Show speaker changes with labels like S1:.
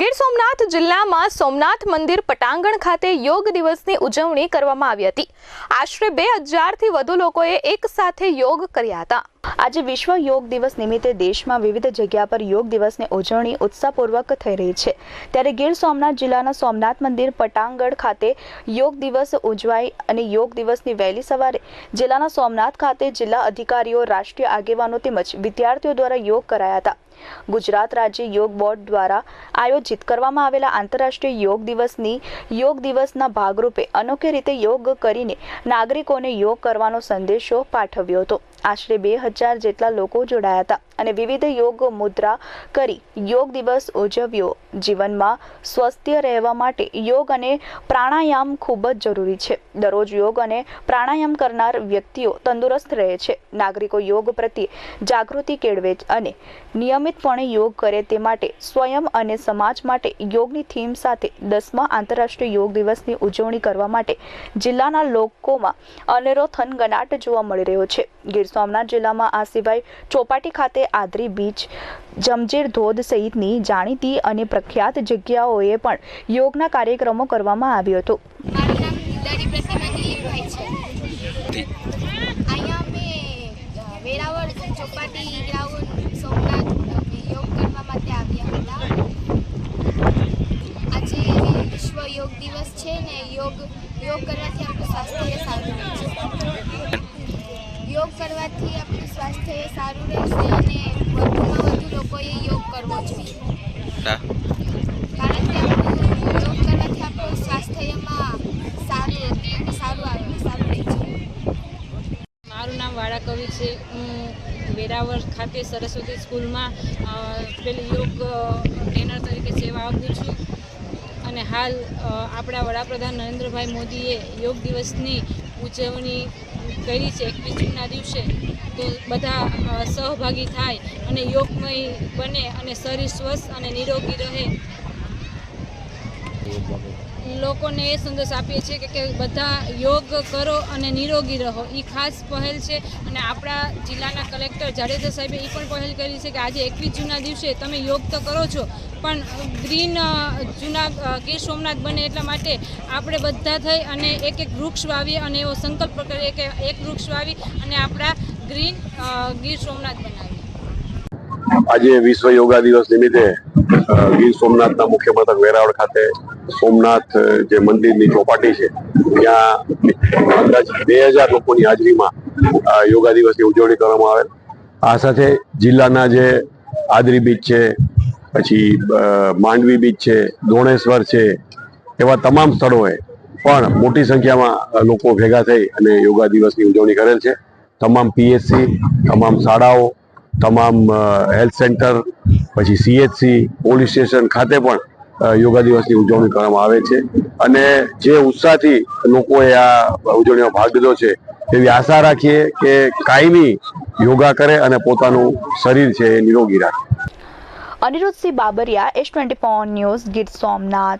S1: ગીર સોમનાથ જિલ્લામાં સોમનાથ મંદિર પટાંગણ ખાતે યોગ દિવસની ઉજવણી કરવામાં આવી હતી. આશરે બે હજારથી વધુ લોકોએ એક સાથે યોગ કર્યા હતા. આજે વિશ્વ યોગ દિવસ નિમિત્તે દેશમાં વિવિધ જગ્યા પર યોગ દિવસની ઉજવણી ઉત્સાહપૂર્વક થઈ રહી છે. ત્યારે ગીર સોમનાથ જિલ્લાના સોમનાથ મંદિર, પટાંગણ ખાતે યોગ દિવસ ઉજવાઈ અને યોગ દિવસની વહેલી સવારે જિલ્લાના સોમનાથ ખાતે જિલ્લા અધિકારીઓ, રાષ્ટ્રીય આગેવાનો તેમજ વિદ્યાર્થીઓ દ્વારા યોગ કરાયા હતા. ગુજરાત રાજ્ય યોગ બોર્ડ દ્વારા આયોજિત કરવામાં આવેલા આંતરરાષ્ટ્રીય યોગ દિવસની યોગ દિવસના ભાગરૂપે અનોખી રીતે યોગ કરીને નાગરિકોને યોગ કરવાનો સંદેશો પાઠવ્યો હતો. આશરે બે હજાર જેટલા લોકો જોડાયા હતા. અને વિવિધ યોગ મુદ્રા કરી યોગ દિવસ ઉજવ્યો. જીવનમાં સ્વસ્થ રહેવા માટે યોગ અને પ્રાણાયામ ખૂબ જ જરૂરી છે. દરરોજ યોગ અને પ્રાણાયામ કરનાર વ્યક્તિઓ તંદુરસ્ત રહે છે. નાગરિકો યોગ પ્રત્યે જાગૃતિ કેળવે અને નિયમિતપણે યોગ કરે તે માટે સ્વયં અને સમાજ માટે યોગની થીમ સાથે દસમા આંતરરાષ્ટ્રીય યોગ દિવસની ઉજવણી કરવા માટે જિલ્લાના લોકોમાં અનેરો થનગનાટ જોવા મળી રહ્યો છે. ગીર સોમનાથ જિલ્લામાં આ સિવાય ચોપાટી ખાતે આદરી બીચ જમજેર ધોધ સહિતની જાણીતી અને પ્રખ્યાત જગ્યાઓએ પણ યોગના કાર્યક્રમો કરવામાં આવ્યો હતો.
S2: અહીંયા અમે વેરાવળ ચોપાટી ગ્રાઉન્ડ સોમનાથ યોગ કરવા માટે આવ્યા હતા. આજે વિશ્વ યોગ દિવસ છે ને યોગ યોગ કરવાથી આપણું સ્વાસ્થ્ય સારું રહે છે. યોગ કરવાથી આપણું સ્વાસ્થ્ય સારું રહેશે અને વધુમાં વધુ લોકોએ યોગ કરવો જોઈએ કારણ કે આપણું યોગ કરવાથી આપણું સ્વાસ્થ્યમાં સારું અને સારું આવે સારું રહે છે
S3: મારું નામ વાળા કવિ છે. હું વેરાવળ ખાતે સરસ્વતી સ્કૂલમાં પેલી યોગ ટ્રેનર તરીકે સેવા આપું છું. અને હાલ આપણા વડાપ્રધાન નરેન્દ્રભાઈ મોદીએ યોગ દિવસની ઉજવણી કરી છે એકવીસ જૂનના દિવસે. તો બધા સહભાગી થાય અને યોગમય બને અને શરીર સ્વસ્થ અને નિરોગી રહે. લોકોને એ સંદેશ આપીએ છીએ કે બધા યોગ કરો અને નિરોગી રહો. એ ખાસ પહેલ છે અને આપણા જિલ્લાના કલેક્ટર જાડેજા સાહેબે એ પણ પહેલ કરી છે કે આજે એકવીસ જૂનના દિવસે તમે યોગ તો કરો છો, પણ ગ્રીન જૂના ગીર સોમનાથ બને એટલા માટે આપણે બધા થઈ અને એક એક વૃક્ષ વાવીએ અને એવો સંકલ્પ કરીએ કે એક વૃક્ષ વાવી અને આપણા ગ્રીન ગીર સોમનાથ બનાવીએ.
S4: આજે વિશ્વ યોગા દિવસ નિમિત્તે ગીર સોમનાથના મુખ્ય મથક વેરાવળ ખાતે સોમનાથ જે મંદિરની ચોપાટી છે, ત્યાં અંદાજ બે હજાર લોકોની હાજરીમાં યોગા દિવસની ઉજવણી કરવામાં આવેલ. આ સાથે જિલ્લાના જે આદરી બીચ છે, પછી માંડવી બીચ છે દોણેશ્વર છે, એવા તમામ સ્થળોએ પણ મોટી સંખ્યામાં લોકો ભેગા થઈ અને યોગા દિવસની ઉજવણી કરેલ છે. તમામ પીએચસી, તમામ શાળાઓ, તમામ હેલ્થ સેન્ટર પછી સીએચસી પોલીસ સ્ટેશન ખાતે પણ યોગા દિવસની ઉજવણી કરવામાં આવે છે. અને જે ઉત્સાહથી લોકોએ આ ઉજવણીમાં ભાગ લીધો છે એવી આશા રાખીએ કે કાયમી યોગા કરે અને પોતાનું શરીર છે એ નિરોગી રાખે.
S1: Anirudhsinh Babariya, S twenty news, Gir Somnath.